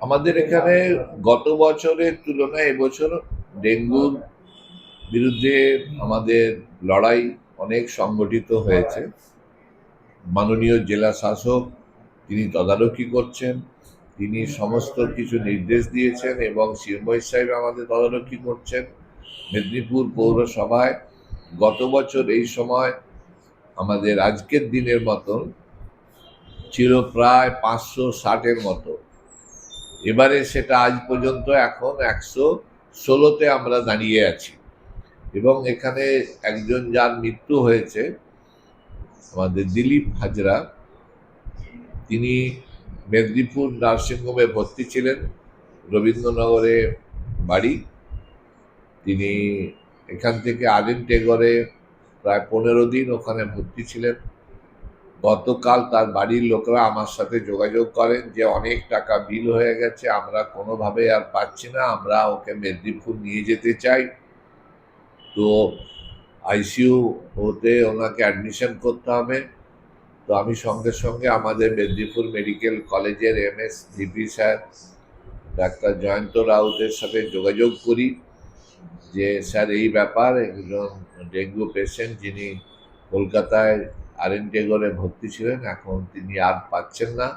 আমাদের এখানে গত বছরের তুলনায় এবছর ডেঙ্গুর বিরুদ্ধে আমাদের লড়াই অনেক সংগঠিত হয়েছে। মাননীয় জেলা শাসক তিনি তদারকি করছেন, তিনি সমস্ত কিছু নির্দেশ দিয়েছেন এবং শিরময় সাহেব আমাদের তদারকি করছেন। মেদিনীপুর পৌরসভায় গত বছর এই সময় আমাদের আজকের দিনের মতন ছিল প্রায় পাঁচশো ষাটের মতো এবারে সেটা আজ পর্যন্ত এখন একশো ষোলোতে আমরা দাঁড়িয়ে আছি। এবং এখানে একজন যার মৃত্যু হয়েছে, আমাদের দিলীপ হাজরা, তিনি মেদিনীপুর নার্সিংহোমে ভর্তি ছিলেন, রবীন্দ্রনগরে বাড়ি। তিনি এখান থেকে আদিন টেগরে প্রায় পনেরো দিন ওখানে ভর্তি ছিলেন। গতকাল তার বাড়ির লোকরা আমার সাথে যোগাযোগ করেন যে অনেক টাকা বিল হয়ে গেছে, আমরা কোনোভাবে আর পাচ্ছি না, আমরা ওকে মেদিনীপুর নিয়ে যেতে চাই। তো আইসিইউ হতে ওনাকে অ্যাডমিশন করতে হবে। তো আমি সঙ্গে সঙ্গে আমাদের মেদিনীপুর মেডিকেল কলেজের এম এস ভিপি স্যার, ডাক্তার জয়ন্ত রাউতের সাথে যোগাযোগ করি যে, স্যার, এই ব্যাপার একজন ডেঙ্গু পেশেন্ট যিনি কলকাতায় আরেনটেগরে ভর্তি ছিলেন, এখন তিনি আর পাচ্ছেন না।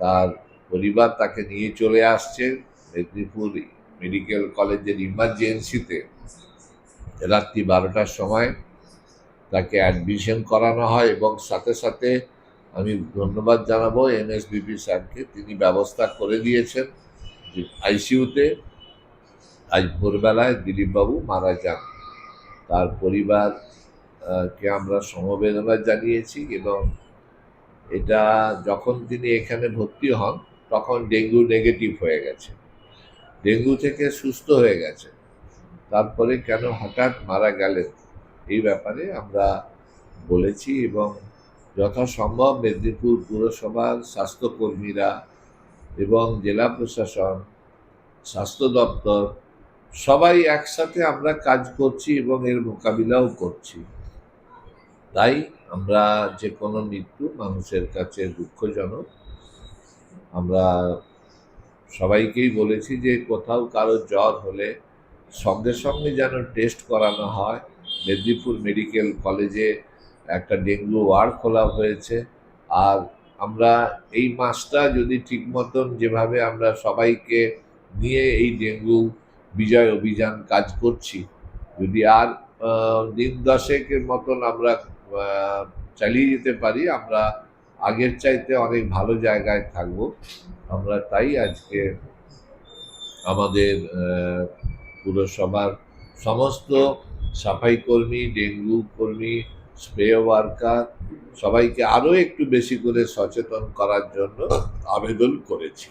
তার পরিবার তাকে নিয়ে চলে আসছে মেদিনীপুর মেডিকেল কলেজের ইমার্জেন্সিতে। রাত্রি বারোটার সময় তাকে অ্যাডমিশন করানো হয় এবং সাথে সাথে আমি ধন্যবাদ জানাব এনএসবিপি স্যারকে। তিনি ব্যবস্থা করে দিয়েছেন যে আইসিইউতে। আজ ভোরবেলায় দিলীপবাবু মারা যান। তার পরিবার কে আমরা সমবেদনা জানিয়েছি এবং এটা যখন তিনি এখানে ভর্তি হন, তখন ডেঙ্গু নেগেটিভ হয়ে গেছে। ডেঙ্গু থেকে সুস্থ হয়ে গেছে। তারপরে কেন হঠাৎ মারা গেলেন? এই ব্যাপারে আমরা বলেছি এবং যথাসম্ভব মেদিনীপুর পুরসভার স্বাস্থ্যকর্মীরা এবং জেলা প্রশাসন, স্বাস্থ্য দপ্তর সবাই একসাথে আমরা কাজ করছি এবং এর মোকাবিলাও করছি। তাই আমরা যে কোনো মৃত্যু মানুষের কাছে দুঃখজনক। আমরা সবাইকেই বলেছি যে কোথাও কারও জ্বর হলে সঙ্গে সঙ্গে যেন টেস্ট করানো হয়। মেদিনীপুর মেডিকেল কলেজে একটা ডেঙ্গু ওয়ার্ড খোলা হয়েছে। আর আমরা এই মাসটা যদি ঠিক মতন যেভাবে আমরা সবাইকে নিয়ে এই ডেঙ্গু বিজয় অভিযান কাজ করছি, যদি আর দিন দশেকের মতন আমরা চালিয়ে যেতে পারি, আমরা আগের চাইতে অনেক ভালো জায়গায় থাকব। আমরা তাই আজকে আমাদের পুরসভার সমস্ত সাফাই কর্মী, ডেঙ্গু কর্মী, স্প্রে ওয়ার্কার সবাইকে আরও একটু বেশি করে সচেতন করার জন্য আবেদন করেছি।